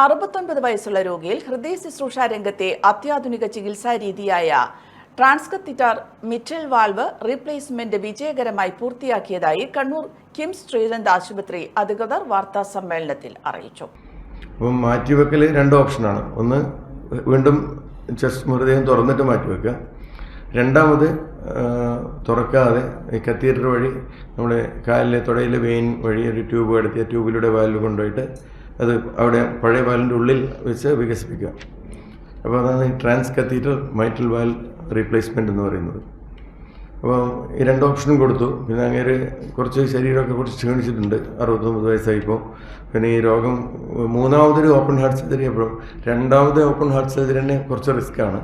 അറുപത്തൊൻപത് വയസ്സുള്ള രോഗിയിൽ ഹൃദയ ശുശ്രൂഷ രംഗത്തെ അത്യാധുനിക ചികിത്സാ രീതിയായ ട്രാൻസ്കത്തിറ്റാർ മിറ്റൽ വാൾവ് റീപ്ലേസ്മെന്റ് വിജയകരമായി പൂർത്തിയാക്കിയതായി കണ്ണൂർ കിംസ് ശ്രീരന്ത് ആശുപത്രി അധികൃതർ വാർത്താ സമ്മേളനത്തിൽ അറിയിച്ചു. അപ്പം മാറ്റിവെക്കൽ രണ്ട് ഓപ്ഷനാണ്. ഒന്ന് വീണ്ടും ചെസ്റ്റ് മൃതദേഹം തുറന്നിട്ട് മാറ്റിവെക്കുക. രണ്ടാമത് തുറക്കാതെ കത്തീറ്റർ വഴി നമ്മുടെ കാലിലെ തുടയിലെ വെയിൻ വഴി ഒരു ട്യൂബ് എടുത്തിയ ട്യൂബിലൂടെ വാൽവ് കൊണ്ടുപോയിട്ട് അത് അവിടെ പഴയ വാലിന്റെ ഉള്ളിൽ വെച്ച് വികസിപ്പിക്കുക. അപ്പോൾ അതാണ് ഈ ട്രാൻസ് കത്തീറ്റർ മൈറ്റൽ വാൽ റീപ്ലേസ്മെന്റ് എന്ന് പറയുന്നത്. അപ്പോൾ ഈ രണ്ട് ഓപ്ഷനും കൊടുത്തു. പിന്നെ അങ്ങനെ കുറച്ച് ശരീരമൊക്കെ കുറച്ച് ക്ഷീണിച്ചിട്ടുണ്ട്. അറുപത്തൊമ്പത് വയസ്സായിപ്പോൾ. പിന്നെ ഈ രോഗം മൂന്നാമതൊരു ഓപ്പൺ ഹാർട്ട് സർജറി എപ്പോഴും രണ്ടാമത് ഓപ്പൺ ഹാർട്ട് സർജറി തന്നെ കുറച്ച് റിസ്ക്കാണ്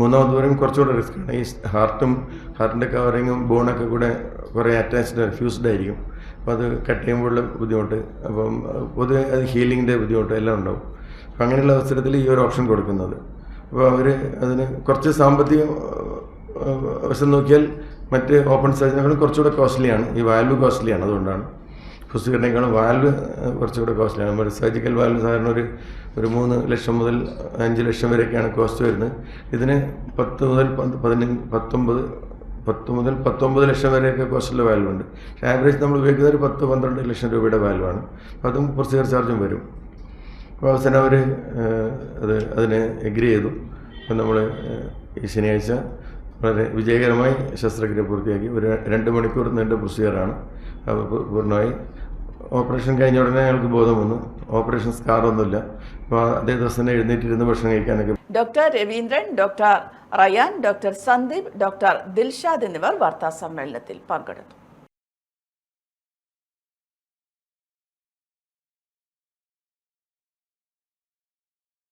മൂന്നാമത് വരെയും കുറച്ചുകൂടെ റിസ്ക്കാണ് ഈ ഹാർട്ടും ഹാർട്ടിന്റെ കവറിങ്ങും ബോണൊക്കെ കൂടെ കുറേ അറ്റാച്ച്ഡ് ഫ്യൂസ്ഡ് ആയിരിക്കും. അപ്പോൾ അത് കട്ട് ചെയ്യുമ്പോഴുള്ള ബുദ്ധിമുട്ട്. അപ്പം പൊതുവെ അത് ഹീലിങ്ങിന്റെ ബുദ്ധിമുട്ട് എല്ലാം ഉണ്ടാവും. അപ്പം അങ്ങനെയുള്ള അവസരത്തിൽ ഈ ഒരു ഓപ്ഷൻ കൊടുക്കുന്നത്. അപ്പോൾ അവർ അതിന് കുറച്ച് സാമ്പത്തിക വശം നോക്കിയാൽ മറ്റ് ഓപ്പൺ സർജറിനേക്കാളും കുറച്ചുകൂടെ കോസ്റ്റ്ലിയാണ്. ഈ വാൽവ് കോസ്റ്റ്ലിയാണ് അതുകൊണ്ടാണ്. ഫുസ്റ്റിനേക്കാളും വാൽവ് കുറച്ചുകൂടെ കോസ്റ്റ്ലിയാണ്. നമ്മുടെ സർജിക്കൽ വാൽവ് സാധാരണ ഒരു ഒരു മൂന്ന് ലക്ഷം മുതൽ അഞ്ച് ലക്ഷം വരെയൊക്കെയാണ് കോസ്റ്റ് വരുന്നത്. ഇതിന് പത്ത് മുതൽ പതിനഞ്ച് പത്തൊമ്പത് പത്ത് മുതൽ പത്തൊമ്പത് ലക്ഷം വരെയൊക്കെ വാൽവ് ഉണ്ട്. പക്ഷേ ആവറേജ് നമ്മൾ ഉപയോഗിക്കുന്ന ഒരു പത്ത് പന്ത്രണ്ട് ലക്ഷം രൂപയുടെ വാൽവാണ്. അപ്പോൾ അതും പ്രൊസീജിയർ ചാർജും വരും. അപ്പോൾ അവസാനം അവർ അത് അതിനെ എഗ്രി ചെയ്തു. അപ്പം നമ്മൾ ഈ ശനിയാഴ്ച വളരെ വിജയകരമായി ശസ്ത്രക്രിയ പൂർത്തിയാക്കി. ഒരു രണ്ട് മണിക്കൂർ നീണ്ട പ്രൊസീജിയറാണ് പൂർണമായി. ഓപ്പറേഷൻ കഴിഞ്ഞ ഉടനെ അയാൾക്ക് ബോധം വന്നു. ഓപ്പറേഷൻ സ്കാറൊന്നുമില്ല അപ്പോൾ അതേ ദിവസം തന്നെ എഴുന്നേറ്റിരുന്ന് ഭക്ഷണം കഴിക്കാനൊക്കെ doctor Raveendran doctor Rayan doctor Sandeep doctor Dilshad എന്നിവർ വാർത്താ സമ്മേളനത്തിൽ പങ്കെടുത്തു.